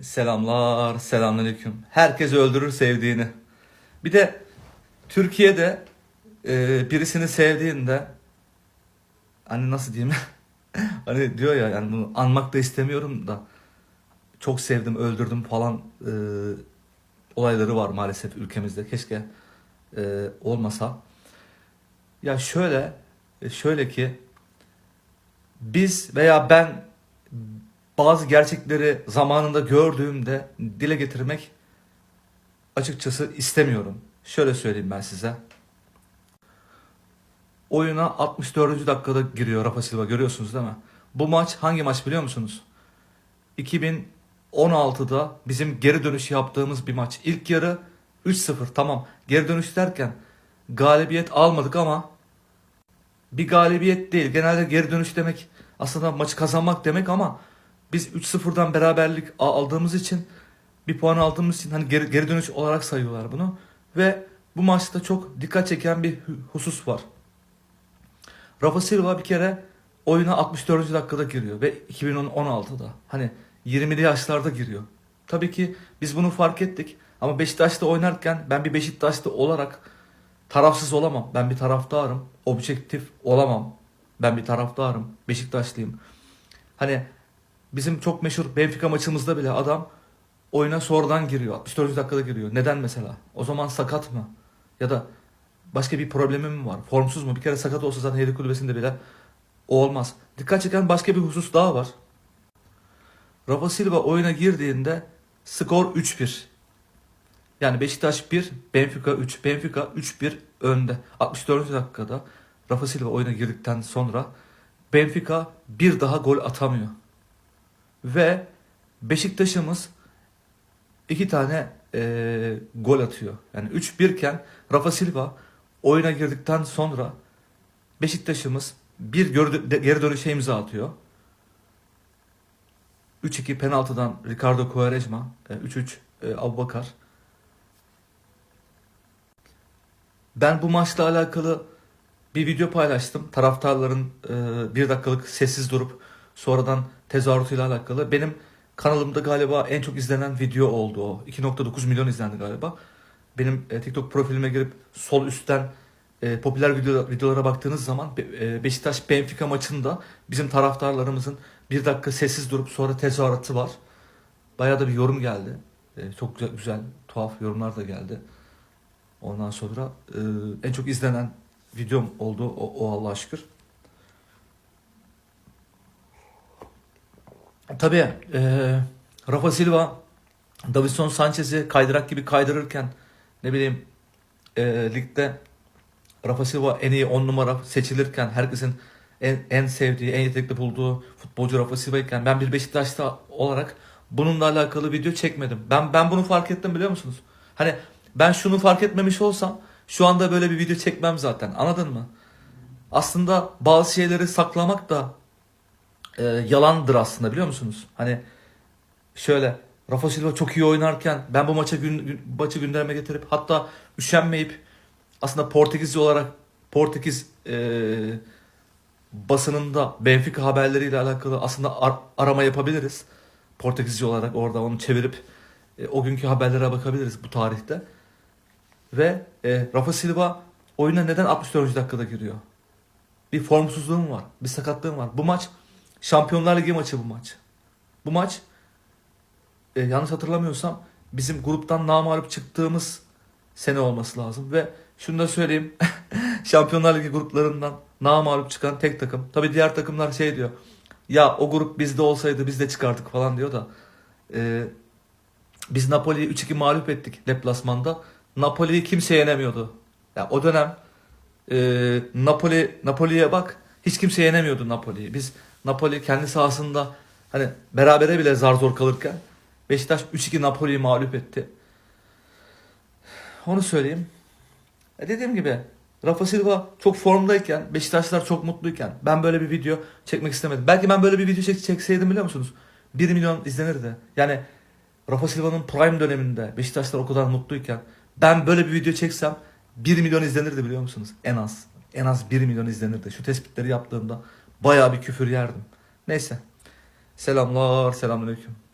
Selamlar, selamünaleyküm. Herkes öldürür sevdiğini. Bir de Türkiye'de e, birisini sevdiğinde hani nasıl diyeyim? hani diyor ya yani bunu anmak da istemiyorum da çok sevdim, öldürdüm falan e, olayları var maalesef ülkemizde. Keşke e, olmasa. Ya şöyle, e, şöyle ki biz veya ben bazı gerçekleri zamanında gördüğümde dile getirmek açıkçası istemiyorum. Şöyle söyleyeyim ben size. Oyuna 64. dakikada giriyor Rafa Silva görüyorsunuz değil mi? Bu maç hangi maç biliyor musunuz? 2016'da bizim geri dönüş yaptığımız bir maç. İlk yarı 3-0 tamam. Geri dönüş derken galibiyet almadık ama bir galibiyet değil. Genelde geri dönüş demek aslında maçı kazanmak demek ama biz 3-0'dan beraberlik aldığımız için bir puan aldığımız için hani geri, geri dönüş olarak sayıyorlar bunu. Ve bu maçta çok dikkat çeken bir hu- husus var. Rafa Silva bir kere oyuna 64. dakikada giriyor ve 2016'da hani 20'li yaşlarda giriyor. Tabii ki biz bunu fark ettik ama Beşiktaş'ta oynarken ben bir Beşiktaşlı olarak tarafsız olamam. Ben bir taraftarım. Objektif olamam. Ben bir taraftarım. Beşiktaşlıyım. Hani bizim çok meşhur Benfica maçımızda bile adam oyuna sonradan giriyor. 64. dakikada giriyor. Neden mesela? O zaman sakat mı? Ya da başka bir problemi mi var? Formsuz mu? Bir kere sakat olsa zaten yedek kulübesinde bile o olmaz. Dikkat çeken başka bir husus daha var. Rafa Silva oyuna girdiğinde skor 3-1. Yani Beşiktaş 1, Benfica 3. Benfica 3-1 önde. 64. dakikada Rafa Silva oyuna girdikten sonra Benfica bir daha gol atamıyor. Ve Beşiktaş'ımız iki tane eee, gol atıyor. Yani 3-1 iken Rafa Silva oyuna girdikten sonra Beşiktaş'ımız bir geri dönüşe imza atıyor. 3-2 penaltıdan Ricardo Quaresma, e, 3-3 e, Abubakar. Ben bu maçla alakalı bir video paylaştım. Taraftarların e, bir dakikalık sessiz durup sonradan tezahüratıyla alakalı. Benim kanalımda galiba en çok izlenen video oldu o. 2.9 milyon izlendi galiba. Benim e, TikTok profilime girip sol üstten e, popüler video, videolara baktığınız zaman e, Beşiktaş Benfica maçında bizim taraftarlarımızın bir dakika sessiz durup sonra tezahüratı var. Bayağı da bir yorum geldi. E, çok güzel, güzel, tuhaf yorumlar da geldi. Ondan sonra e, en çok izlenen videom oldu o, o Allah'a şükür. Tabii e, Rafa Silva Davinson Sanchez'i kaydırak gibi kaydırırken ne bileyim e, ligde Rafa Silva en iyi 10 numara seçilirken herkesin en, en sevdiği, en yetenekli bulduğu futbolcu Rafa Silva iken ben bir Beşiktaşlı olarak bununla alakalı video çekmedim. Ben ben bunu fark ettim biliyor musunuz? Hani ben şunu fark etmemiş olsam şu anda böyle bir video çekmem zaten. Anladın mı? Aslında bazı şeyleri saklamak da e, yalandır aslında biliyor musunuz? Hani şöyle Rafa Silva çok iyi oynarken ben bu maça gün, maçı gündeme getirip hatta üşenmeyip aslında Portekizce olarak Portekiz e, basınında Benfica haberleriyle alakalı aslında ar- arama yapabiliriz. Portekizce olarak orada onu çevirip e, o günkü haberlere bakabiliriz bu tarihte. Ve e, Rafa Silva oyuna neden 64. dakikada giriyor? Bir formsuzluğum var, bir sakatlığım var. Bu maç Şampiyonlar Ligi maçı bu maç. Bu maç e, yanlış hatırlamıyorsam bizim gruptan namağlup çıktığımız sene olması lazım ve şunu da söyleyeyim. Şampiyonlar Ligi gruplarından namağlup çıkan tek takım. Tabii diğer takımlar şey diyor. Ya o grup bizde olsaydı biz de çıkardık falan diyor da. e, biz Napoli'yi 3-2 mağlup ettik deplasmanda. Napoli'yi kimse yenemiyordu. Ya o dönem e, Napoli Napoli'ye bak. Hiç kimse yenemiyordu Napoli'yi. Biz Napoli kendi sahasında hani berabere bile zar zor kalırken Beşiktaş 3-2 Napoli'yi mağlup etti. Onu söyleyeyim. E dediğim gibi Rafa Silva çok formdayken, Beşiktaşlar çok mutluyken ben böyle bir video çekmek istemedim. Belki ben böyle bir video çek çekseydim biliyor musunuz? 1 milyon izlenirdi. Yani Rafa Silva'nın prime döneminde Beşiktaşlar o kadar mutluyken ben böyle bir video çeksem 1 milyon izlenirdi biliyor musunuz? En az. En az 1 milyon izlenirdi. Şu tespitleri yaptığımda bayağı bir küfür yerdim. Neyse. Selamlar, selamünaleyküm.